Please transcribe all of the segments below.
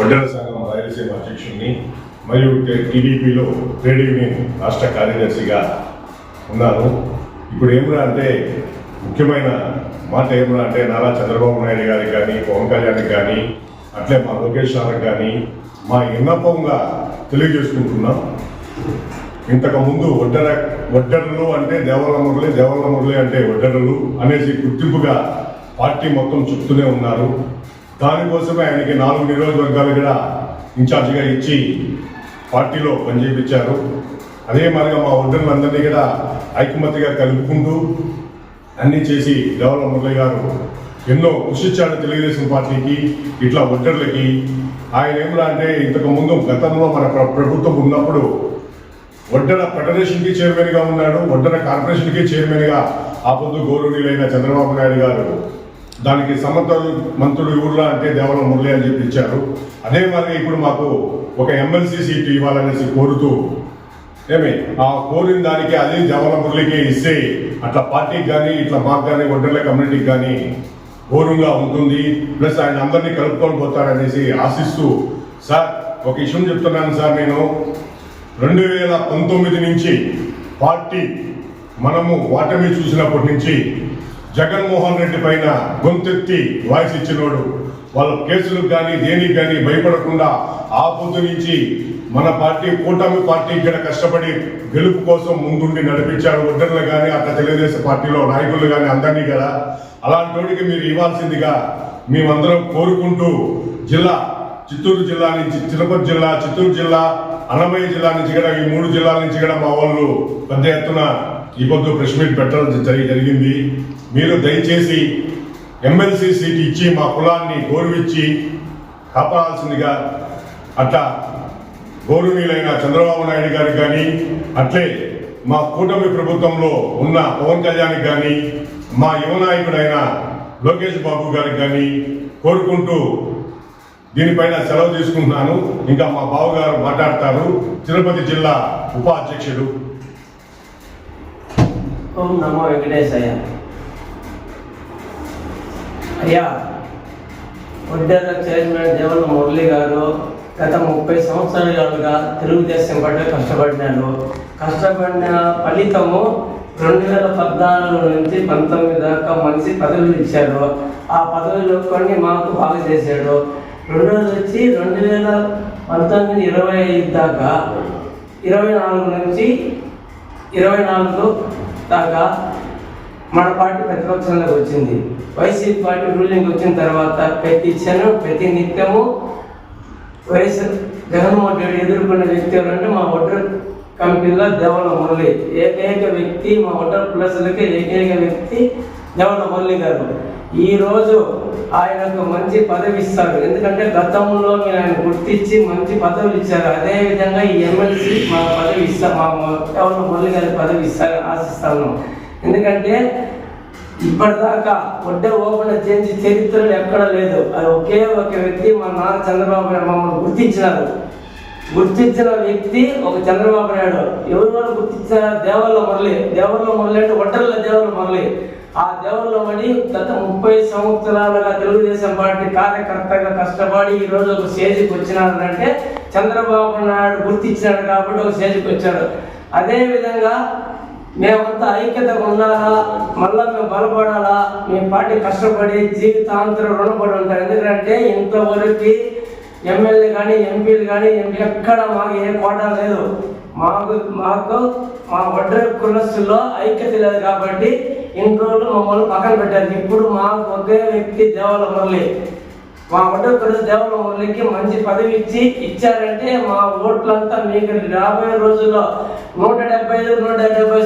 వడ్డల సంఘం రాయలసీమ అధ్యక్షుడిని మరియు టీడీపీలో ట్రేడ్ యూనియన్ రాష్ట్ర కార్యదర్శిగా ఉన్నాను. ఇప్పుడు ఏమిరా అంటే ముఖ్యమైన మాట ఏమురా అంటే నారా చంద్రబాబు నాయుడు గారికి కానీ పవన్ కళ్యాణ్కి కానీ అట్లే మా లోకేష్ గారికి కానీ మా విన్నపంగా తెలియజేసుకుంటున్నాం. ఇంతకుముందు ఒడ్డర ఒడ్డరలు అంటే దేవల మురళి దేవల మురళి అంటే ఒడ్డరలు అనేసి గుర్తింపుగా పార్టీ మొత్తం చెప్తూనే ఉన్నారు. దానికోసమే ఆయనకి నాలుగు నియోజకవర్గాలు కూడా ఇన్ఛార్జిగా ఇచ్చి పార్టీలో పనిచేయించారు అదే మాదిరిగా మా ఒడ్డర్లందరినీ కూడా ఐకమత్యగా కలుపుకుంటూ అన్నీ చేసి దేవల మురళి గారు ఎన్నో కృషి తెలుగుదేశం పార్టీకి ఇట్లా ఒడ్డర్లకి ఆయన ఏమిరా అంటే ఇంతకు ముందు గతంలో మన ప్రభుత్వం ఉన్నప్పుడు ఒడ్డర ఫెడరేషన్కి చైర్మన్గా ఉన్నాడు ఒడ్డర కార్పొరేషన్కి చైర్మన్గా ఆ పొద్దు గౌరవనీయులైన చంద్రబాబు నాయుడు గారు. దానికి సమర్థ మంత్రుడు ఊర్లా అంటే దేవరం మురళి అని చెప్పి ఇచ్చారు. అదే మరి ఇప్పుడు మాకు ఒక ఎమ్మెల్సీ సీటు ఇవ్వాలనేసి కోరుతూ ఏమి ఆ కోరిన దానికి అదే దేవర మురళికి ఇస్తే అట్లా పార్టీకి కానీ ఇట్లా మాకు కానీ ఒంటర్ల కమ్యూనిటీకి కానీ ఘోరంగా ఉంటుంది. ప్లస్ ఆయన అందరినీ కలుపుకొని పోతారనేసి ఆశిస్తూ సార్ ఒక విషయం చెప్తున్నాను సార్ నేను. రెండు వేల పంతొమ్మిది నుంచి పార్టీ మనము వాటమి చూసినప్పటి నుంచి జగన్మోహన్ రెడ్డి పైన గొంతెత్తి వాయిస్ ఇచ్చినోడు వాళ్ళ కేసులకు కానీ దేనికి కానీ భయపడకుండా ఆ పొద్దు నుంచి మన పార్టీ కూటమి పార్టీ ఇక్కడ కష్టపడి గెలుపు కోసం ముందుండి నడిపించాడు ఒడ్డర్లు కానీ అట్లా తెలుగుదేశం పార్టీలో నాయకులు కానీ అందరినీ కదా. అలాంటి వాడికి మీరు ఇవ్వాల్సిందిగా మేమందరం కోరుకుంటూ జిల్లా చిత్తూరు జిల్లా నుంచి తిరుపతి జిల్లా చిత్తూరు జిల్లా అన్నమయ్య జిల్లా నుంచి కూడా ఈ మూడు జిల్లాల నుంచి కూడా మా వాళ్ళు పెద్ద ఎత్తున ఈ పొద్దు ప్రెస్ మీట్ పెట్టడం జరిగింది. మీరు దయచేసి ఎమ్మెల్సీ సీట్ ఇచ్చి మా కులాన్ని గౌరవించి కాపాడాల్సిందిగా అట్లా గౌరవనీయులైన చంద్రబాబు నాయుడు గారికి కానీ అట్లే మా కూటమి ప్రభుత్వంలో ఉన్న పవన్ కళ్యాణ్ కానీ మా యువ నాయకుడైన లోకేష్ బాబు గారికి కానీ కోరుకుంటూ దీనిపైన సెలవు తీసుకుంటున్నాను. ఇంకా మా బావగారు మాట్లాడతారు. తిరుపతి జిల్లా ఉపాధ్యక్షుడు. ఓం నమో వెంకటేశయ్య అయ్యా ఒడ్డెర చైర్మన్ దేవల మురళి గారు గత ముప్పై సంవత్సరాలుగా తెలుగుదేశం పట్ల కష్టపడినారు. కష్టపడిన ఫలితము రెండు వేల పద్నాలుగు నుంచి పంతొమ్మిది దాకా మంచి పదవులు ఇచ్చారు ఆ పదవులు కొన్ని మాకు బాగా చేశాడు. రెండోది వచ్చి రెండు వేల పంతొమ్మిది ఇరవై ఐదు దాకా ఇరవై నాలుగు నుంచి ఇరవై నాలుగు దాకా మన పార్టీ ప్రతిపక్షంలోకి వచ్చింది. వైసీపీ పార్టీ రూలింగ్ వచ్చిన తర్వాత ప్రతి క్షణం ప్రతి నిత్యము వైఎస్ జగన్మోహన్ రెడ్డి ఎదుర్కొన్న వ్యక్తి ఎవరంటే మా ఒడ్డర్ కమిటీలో దేవల మురళి. ఏకైక వ్యక్తి మా ఒడ్డర్ ప్లస్లకి ఏకైక వ్యక్తి దేవల మురళి గారు. ఈరోజు ఆయనకు మంచి పదవి ఇస్తారు ఎందుకంటే గతంలో మీరు ఆయన గుర్తించి మంచి పదవులు ఇచ్చారు. అదే విధంగా ఈ ఎమ్మెల్సీ మా పదవి ఇస్తా మా ఎవరు మురళి గారి పదవి ఇస్తారని ఆశిస్తాను. ఎందుకంటే ఇప్పటిదాకా ఒడ్డే ఓపెన్ చేసి చరిత్రలు ఎక్కడ లేదు. అది ఒకే ఒక వ్యక్తి మా నాన్న చంద్రబాబు నాయుడు మమ్మల్ని గుర్తించినారు. గుర్తించిన వ్యక్తి ఒక చంద్రబాబు నాయుడు. ఎవరు వాళ్ళు గుర్తించారు? దేవల్ల మురళి. దేవల్ల మురళి అంటే ఒడ్డర్ల దేవల్ల మురళి. ఆ దేవుల్లో పడి గత ముప్పై సంవత్సరాలుగా తెలుగుదేశం పార్టీ కార్యకర్తగా కష్టపడి ఈ రోజు ఒక స్టేజ్కి వచ్చినారంటే చంద్రబాబు నాయుడు గుర్తించినాడు కాబట్టి ఒక స్టేజ్కి వచ్చాడు. అదేవిధంగా మేమంతా ఐక్యతగా ఉండాలా మళ్ళా మేము బలపడాలా మేము పార్టీ కష్టపడి జీవితాంతరం రుణపడి ఉంటారు. ఎందుకంటే ఇంతవరకు ఎమ్మెల్యే కానీ ఎంపీలు కానీ ఎక్కడ మాకు ఏ కోటా లేదు. మాకు మాకు మా వడ్ర కులస్తుల్లో ఐక్యత లేదు కాబట్టి ఇన్ని రోజులు మమ్మల్ని పక్కన పెట్టారు. ఇప్పుడు మాకు ఒకే వ్యక్తి దేవాల మురళి మా ఒడ్డు ప్రజలు దేవల మురళికి మంచి పదవి ఇచ్చి ఇచ్చారంటే మా ఓట్లంతా మీకు రాబోయే రోజుల్లో నూట డెబ్బై ఐదు నూట డెబ్బై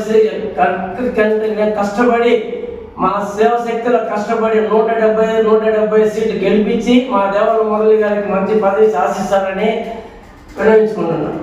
నేను కష్టపడి మా సేవ శక్తిలో కష్టపడి నూట డెబ్బై ఐదు నూట డెబ్బై సీట్లు గెలిపించి మా దేవాల మురళి గారికి మంచి పదవి శాసిస్తారని వినవించుకుంటున్నాను